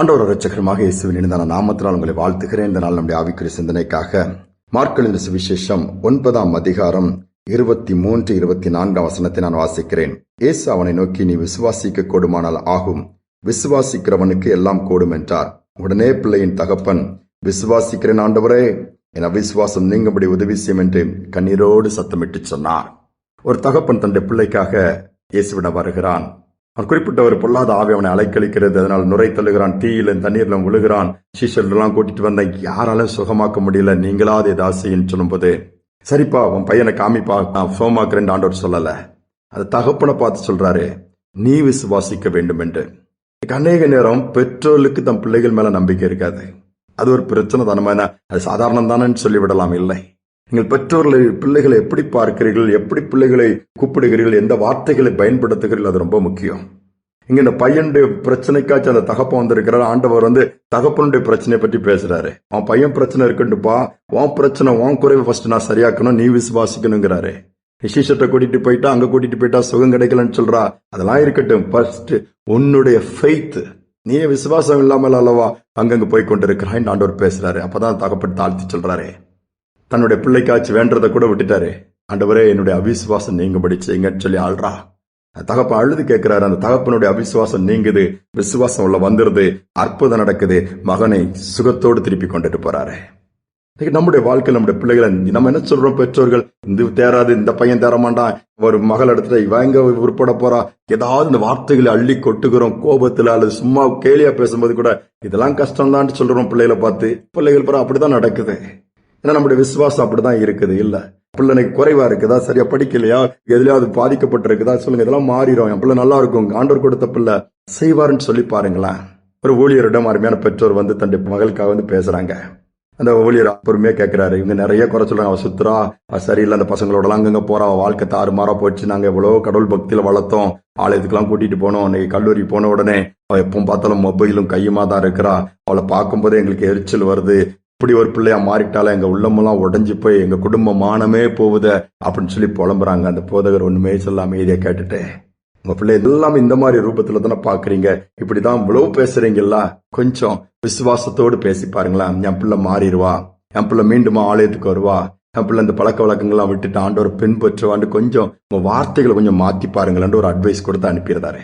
ஆண்டவர் ரட்சகரமாக இயேசுவின் இணைந்தான நாமத்தினால் உங்களை வாழ்த்துகிறேன். இந்த நாள் நம்முடைய ஆவிக்குரிய சிந்தனைக்காக மார்க்கெழுந்த சுவிசேஷம் ஒன்பதாம் அதிகாரம் இருபத்தி மூன்று இருபத்தி நான்காம் வசனத்தை நான் வாசிக்கிறேன். இயேசு அவனை நோக்கி நீ விசுவாசிக்க கூடுமானால் ஆகும். விசுவாசிக்கிறவனுக்கு எல்லாம் கூடும் என்றார். உடனே பிள்ளையின் தகப்பன் விசுவாசிக்கிறேன் ஆண்டவரே என் அவிசுவாசம் நீங்கும்படி உதவி செய்யும் என்று கண்ணீரோடு சத்தமிட்டு சொன்னார். ஒரு தகப்பன் தன்னுடைய பிள்ளைக்காக இயேசுவிட வருகிறான். அவன் குறிப்பிட்ட ஒரு பொல்லாத ஆவி அவனை அலைக்கழிக்கிறது. அதனால் நுரை தள்ளுகிறான் தீயில தண்ணீர்ல விழுகிறான். எல்லாம் கூட்டிட்டு வந்தேன் யாராலும் சுகமாக்க முடியல? நீங்களாவது ஏதாவது செய்யுன்னு சொல்லும்போது சரிப்பா உன் பையனை காமிப்பா. நான் சுகமாக்குறேன் ஆண்டவர் சொல்லல. அது தகப்பனை பார்த்து சொல்றாரு நீ விசுவாசிக்க வேண்டும் என்று அநேக நேரம் பெற்றோர்களுக்கு தம் பிள்ளைகள் மேல நம்பிக்கை இருக்காது. அது ஒரு பிரச்சனை தானமான அது சாதாரணம் தானேன்னு சொல்லிவிடலாம் இல்லை. நீங்கள் பெற்றோர்களை பிள்ளைகளை எப்படி பார்க்கிறீர்கள் எப்படி பிள்ளைகளை கூப்பிடுகிறீர்கள் எந்த வார்த்தைகளை பயன்படுத்துகிறீர்கள் அது ரொம்ப முக்கியம். இங்க இந்த பையனுடைய பிரச்சனைக்காச்சும் அந்த தகப்பன் வந்திருக்கிறார். ஆண்டவர் வந்து தகப்பனுடைய பிரச்சனையை பற்றி பேசுறாரு. அவன் பையன் பிரச்சனை இருக்குன்ட்டுப்பா உன் பிரச்சனை உன் குறைவை ஃபர்ஸ்ட் நான் சரியாக்கணும் நீ விசுவாசிக்கணுங்கிறாரு. விசேஷத்தை கூட்டிட்டு போயிட்டா அங்க கூட்டிட்டு போயிட்டா சுகம் கிடைக்கலன்னு சொல்றா. அதெல்லாம் இருக்கட்டும். ஃபர்ஸ்ட் உன்னுடைய ஃபெய்த் நீ விசுவாசம் இல்லாமல் அல்லவா அங்கங்க போய் கொண்டிருக்கிறாய் ஆண்டவர் பேசுறாரு. அப்பதான் தகப்பட்டு தாழ்த்தி சொல்றாரு. தன்னுடைய பிள்ளைக்காச்சு வேண்டதை கூட விட்டுட்டாரு. ஆண்டவரே என்னுடைய அவிசுவாசம் நீங்கும்படி செய்யுங்கன்னு சொல்லி ஆள்றா. தகப்பன் அழுது கேட்கிறாரு. அந்த தகப்பனுடைய அவிசுவாசம் நீங்குது. விசுவாசம் உள்ள வந்துருது. அற்புதம் நடக்குது. மகனை சுகத்தோடு திருப்பி கொண்டுட்டு போறாரு. நம்முடைய வாழ்க்கையில் நம்முடைய பிள்ளைகளை நம்ம என்ன சொல்றோம் பெற்றோர்கள்? இந்த தேராது இந்த பையன் தேரமாட்டான் ஒரு மகள் எடுத்துட்டு வாங்க உருப்பட போறா? ஏதாவது இந்த வார்த்தைகளை அள்ளி கொட்டுகிறோம். கோபத்துல அல்லது சும்மா கேலியா பேசும்போது கூட இதெல்லாம் கஷ்டம் தான் சொல்றோம் பிள்ளைகளை பார்த்து. பிள்ளைகள் பிறகு அப்படிதான் நடக்குது. ஏன்னா நம்முடைய விசுவாசம் அப்படிதான் இருக்குது. இல்ல. பிள்ளைக்கு குறைவா இருக்குதா? சரியா படிக்கலையா? எதுலயாவது பாதிக்கப்பட்டிருக்குதா? சொல்லுங்க. இதெல்லாம் மாறிடும் என் பிள்ளை நல்லா இருக்கும். ஆண்டோர் கொடுத்த பிள்ளை செய்வாருன்னு சொல்லி பாருங்களேன். ஒரு ஊழியரிடம் அருமையான பெற்றோர் வந்து தன்னுடைய மகளுக்காக வந்து பேசுறாங்க. அந்த ஊழியர் பொறுமையா கேட்கிறாரு இவங்க நிறைய குறை சொல்றாங்க. அவ சுத்துறா. சரியில்லை. அந்த பசங்களோட அங்கங்க போறா. அவ வாழ்க்கை தாறுமாறா போச்சு. நாங்க எவ்வளவு கடவுள் பக்தியில வளர்த்தோம். ஆலயத்துக்கெல்லாம் கூட்டிட்டு போனோம். அன்னைக்கு கல்லூரி போன உடனே அவ எப்பவும் பார்த்தாலும் மொபைலும் கையுமா தான் இருக்கிறா. அவளை பார்க்கும் போதே எங்களுக்கு எரிச்சல் வருது. இப்படி ஒரு பிள்ளையா மாறிட்டாலும் எங்க உள்ளமெல்லாம் உடஞ்சி போய் எங்க குடும்ப மானமே போகுது அப்படின்னு சொல்லி புலம்புறாங்க. அந்த போதகர் ஒண்ணுமே சொல்லாம இதை கேட்டுட்டு உங்க பிள்ளை எல்லாம் இந்த மாதிரி ரூபத்துல தானே பாக்குறீங்க? இப்படிதான் இவ்வளவு பேசுறீங்கல்ல? கொஞ்சம் விசுவாசத்தோடு பேசி பாருங்களேன். என் பிள்ளை மாறிடுவா. என் பிள்ளை மீண்டும் ஆலயத்துக்கு வருவா? என் பிள்ளை இந்த பழக்க வழக்கங்கள்லாம் விட்டுட்டு ஆண்டவர் பின்பற்றுவான்னு கொஞ்சம் உங்க வார்த்தைகளை கொஞ்சம் மாத்தி பாருங்களேன் ஒரு அட்வைஸ் கொடுத்து அனுப்பிடுறாரு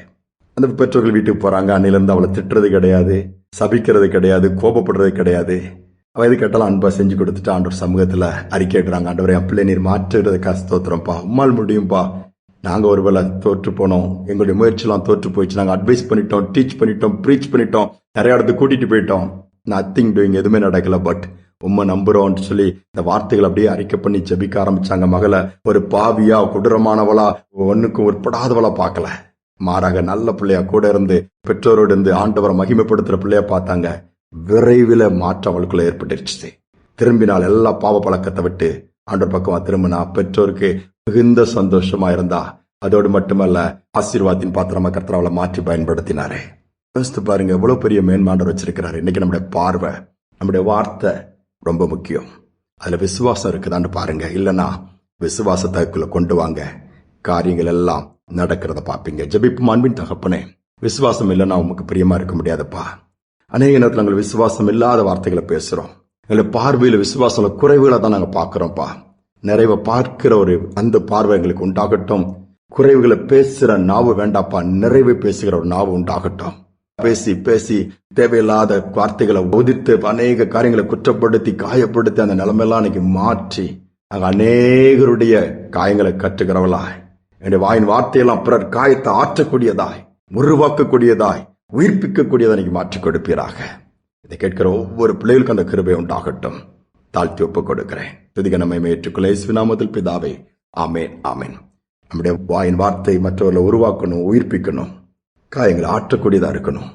அந்த பெற்றோர்கள் வீட்டுக்கு போறாங்க. அன்னிலிருந்து அவளை திட்டுறது கிடையாது சபிக்கிறது கிடையாது கோபப்படுறது கிடையாது. அவ எது கேட்டாலும் அன்பா செஞ்சு கொடுத்துட்டு ஆண்டவர் சமூகத்துல அறிக்கைடுறாங்க ஆண்டவர் என் பிள்ளை நீர் மாற்றுறதுக்காக ஸ்தோத்திரம்ப்பா உம்மால் முடியும்பா. நாங்க ஒருவேளை தோற்று போனோம். எங்களுடைய முயற்சியெல்லாம் தோற்று போயிடுச்சு. நாங்க அட்வைஸ் பண்ணிட்டோம் டீச் பண்ணிட்டோம் ப்ரீச் பண்ணிட்டோம். நிறைய இடத்துக்கு கூட்டிட்டு போயிட்டோம். நத்திங் டூயிங் எதுவுமே நடக்கல. பட் உண்மை நம்புறோம்னு சொல்லி இந்த வார்த்தைகள் அப்படியே அறிக்கை பண்ணி ஜெபிக்க ஆரம்பிச்சாங்க. மகளை ஒரு பாவியா கொடூரமானவளா ஒண்ணுக்கும் உட்படாதவளா பார்க்கல. மாறாக நல்ல பிள்ளையா கூட இருந்து பெற்றோரோடு இருந்து ஆண்டவரை மகிமைப்படுத்துற பிள்ளையா பார்த்தாங்க. விரைவில் மாற்றம் அவளுக்குள்ள ஏற்பட்டுருச்சு. திரும்பினால் எல்லா பாவ பழக்கத்தை விட்டு ஆண்டவர் பக்கமா திரும்பினா பெற்றோருக்கு மிகுந்த சந்தோஷமா இருந்தா அதோடு மட்டுமல்ல ஆசீர்வாதத்தின் பாத்திரமா கர்த்தர் அவளை மாற்றி பயன்படுத்தினாரு. யோசித்து பாருங்க எவ்வளவு பெரிய மேன்மாண்டர் வச்சிருக்கிறாரு. இன்னைக்கு நம்முடைய பார்வை நம்முடைய வார்த்தை ரொம்ப முக்கியம். அதுல விசுவாசம் இருக்குதான்னு பாருங்க. இல்லைன்னா விசுவாசத்தைக்குள்ள கொண்டு வாங்க. காரியங்கள் எல்லாம் நடக்கிறத பார்ப்பீங்க. ஜபிப்பு அன்பின் தகப்பனே? விசுவாசம் இல்லைன்னா உமக்கு பிரியமா இருக்க முடியாதுப்பா. அநேக நேரத்தில் நாங்கள் விசுவாசம் இல்லாத வார்த்தைகளை பேசுகிறோம் எங்களை பார்வையில் விசுவாசம் குறைவுகளை தான் நாங்கள் பார்க்குறோம்ப்பா. நிறைவை பார்க்கிற ஒரு அந்த பார்வை எங்களுக்கு உண்டாகட்டும். குறைவுகளை பேசுகிற நாவு வேண்டாப்பா. நிறைவை பேசுகிற ஒரு நாவு உண்டாகட்டும். பேசி பேசி தேவையில்லாத வார்த்தைகளை ஒதித்து அநேக காரியங்களை குற்றப்படுத்தி காயப்படுத்தி அந்த நிலைமையெல்லாம் இன்னைக்கு மாற்றி நாங்கள் அநேகருடைய காயங்களை கற்றுக்கிறவளாய் என்னுடைய வாயின் வார்த்தையெல்லாம் பிறர் காயத்தை ஆற்றக்கூடியதாய் உருவாக்கக்கூடியதாய். உயிர்ப்பிக்கக்கூடியதை மாற்றிக் கொடுப்பீராக. இதை கேட்கிற ஒவ்வொரு பிள்ளைகளுக்கும் அந்த கிருபை உண்டாகட்டும். தாழ்த்தி ஒப்புக் கொடுக்கிறேன். துதிக நம்மை ஏற்றுக்கொள்ள இஸ்வினாமத்தில் பிதாவே. ஆமேன் ஆமேன். நம்முடைய வாயின் வார்த்தை மற்றவர்களை உருவாக்கணும் உயிர்ப்பிக்கணும். காயங்களை ஆற்றக்கூடியதா இருக்கணும்.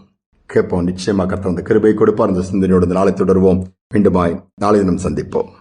கேட்போம். நிச்சயமாக கத்த அந்த கிருபை கொடுப்பார். அந்த சிந்தனையோடு நாளை தொடருவோம். மீண்டுமாய் நாளை தினம் சந்திப்போம்.